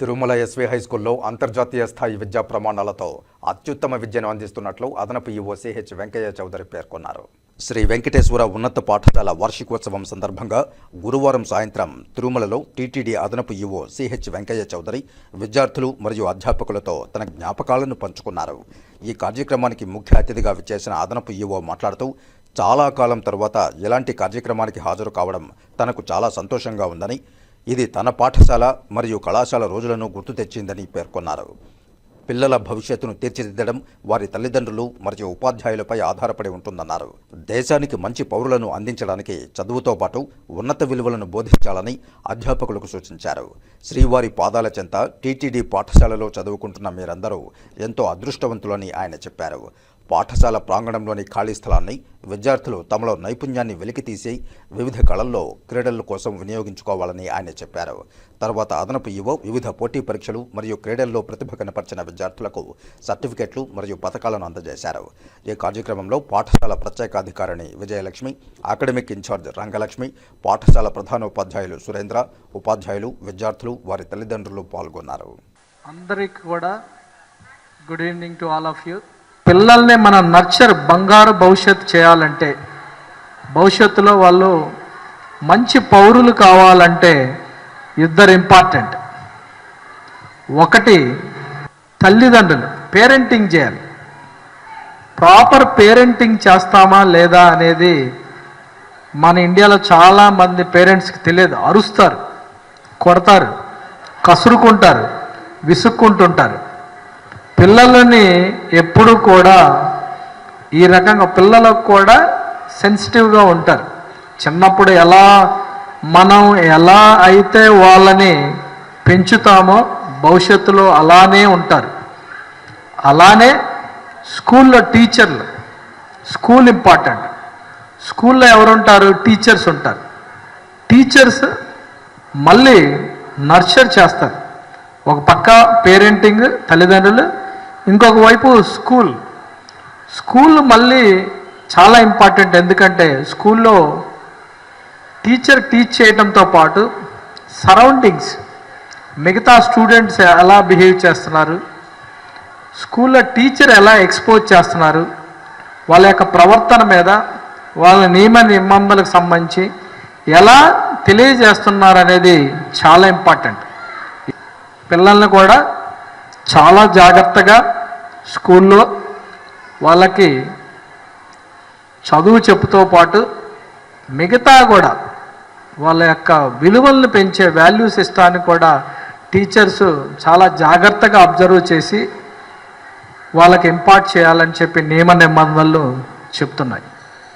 Tirumala SV high స్కూల్లో అంతర్జాతీయ స్థాయి విద్యా ప్రమాణాలతో అత్యుత్తమ విద్యను అందిస్తున్నట్లు అదనపు ఈవో సిహెచ్ వెంకయ్య చౌదరి పేర్కొన్నారు. శ్రీ వెంకటేశ్వర ఉన్నత పాఠశాల వార్షికోత్సవం సందర్భంగా గురువారం సాయంత్రం తిరుమలలో టీటీడీ అదనపు ఈవో సిహెచ్ వెంకయ్య చౌదరి విద్యార్థులు మరియు అధ్యాపకులతో తన జ్ఞాపకాలను పంచుకున్నారు. ఈ కార్యక్రమానికి ముఖ్య అతిథిగా విచ్చేసిన అదనపు ఈవో మాట్లాడుతూ చాలా కాలం తర్వాత ఇలాంటి కార్యక్రమానికి హాజరు కావడం తనకు చాలా సంతోషంగా ఉందని ఇది తన పాఠశాల మరియు కళాశాల రోజులను గుర్తు తెచ్చిందని పేర్కొన్నారు. పిల్లల భవిష్యత్తును తీర్చిదిద్దడం వారి తల్లిదండ్రులు మరియు ఉపాధ్యాయులపై ఆధారపడి ఉంటుందన్నారు. దేశానికి మంచి పౌరులను అందించడానికి చదువుతో పాటు ఉన్నత విలువలను బోధించాలని అధ్యాపకులకు సూచించారు. శ్రీవారి పాదాల చెంత టీటీడీ పాఠశాలలో చదువుకుంటున్న మీరందరూ ఎంతో అదృష్టవంతులని ఆయన చెప్పారు. పాఠశాల ప్రాంగణంలోని ఖాళీ స్థలాన్ని విద్యార్థులు తమలో నైపుణ్యాన్ని వెలికితీసి వివిధ కళల్లో క్రీడల కోసం వినియోగించుకోవాలని ఆయన చెప్పారు. తర్వాత అదనపు ఇవో వివిధ పోటీ పరీక్షలు మరియు క్రీడల్లో ప్రతిభ కనపరిచిన విద్యార్థులకు సర్టిఫికెట్లు మరియు పథకాలను అందజేశారు. ఈ కార్యక్రమంలో పాఠశాల ప్రత్యేకాధికారిణి విజయలక్ష్మి అకాడమిక్ ఇన్ఛార్జ్ రంగలక్ష్మి పాఠశాల ప్రధానోపాధ్యాయులు సురేంద్ర ఉపాధ్యాయులు విద్యార్థులు వారి తల్లిదండ్రులు పాల్గొన్నారు. అందరికి కూడా good evening to all of you. పిల్లల్ని మనం నర్చర్ బంగారు భవిష్యత్తు చేయాలంటే. భవిష్యత్తులో వాళ్ళు మంచి పౌరులు కావాలంటే ఇద్దరు ఇంపార్టెంట్. ఒకటి తల్లిదండ్రులు పేరెంటింగ్ చేయాలి. ప్రాపర్ పేరెంటింగ్ చేస్తామా లేదా అనేది మన ఇండియాలో చాలామంది పేరెంట్స్కి తెలియదు. అరుస్తారు కొడతారు కసురుకుంటారు విసుక్కుంటుంటారు. పిల్లలని ఎప్పుడు కూడా ఈ రకంగా పిల్లలకు కూడా సెన్సిటివ్గా ఉంటారు. చిన్నప్పుడు ఎలా మనం ఎలా అయితే వాళ్ళని పెంచుతామో భవిష్యత్తులో అలానే ఉంటారు. అలానే స్కూల్లో టీచర్లు స్కూల్ ఇంపార్టెంట్. స్కూల్లో ఎవరుంటారు? టీచర్స్ ఉంటారు. టీచర్స్ మళ్ళీ నర్చర్ చేస్తారు. ఒక పక్క పేరెంటింగ్ తల్లిదండ్రులు ఇంకొక వైపు స్కూల్. స్కూల్ మళ్ళీ చాలా ఇంపార్టెంట్. ఎందుకంటే స్కూల్లో టీచర్ టీచ్ చేయడంతో పాటు సరౌండింగ్స్ మిగతా స్టూడెంట్స్ ఎలా బిహేవ్ చేస్తున్నారు స్కూల్లో టీచర్ ఎలా ఎక్స్పోజ్ చేస్తున్నారు వాళ్ళ యొక్క ప్రవర్తన మీద వాళ్ళ నియమ నిబంధనలకు సంబంధించి ఎలా తెలియజేస్తున్నారు అనేది చాలా ఇంపార్టెంట్. పిల్లల్ని కూడా చాలా జాగ్రత్తగా స్కూల్లో వాళ్ళకి చదువు చెప్పుతో పాటు మిగతా కూడా వాళ్ళ యొక్క విలువలను పెంచే వాల్యూ సిస్టాన్ని కూడా టీచర్స్ చాలా జాగ్రత్తగా అబ్జర్వ్ చేసి వాళ్ళకి ఇంపార్ట్ చేయాలని చెప్పి నియమ నిబంధనలు చెప్తున్నాయి.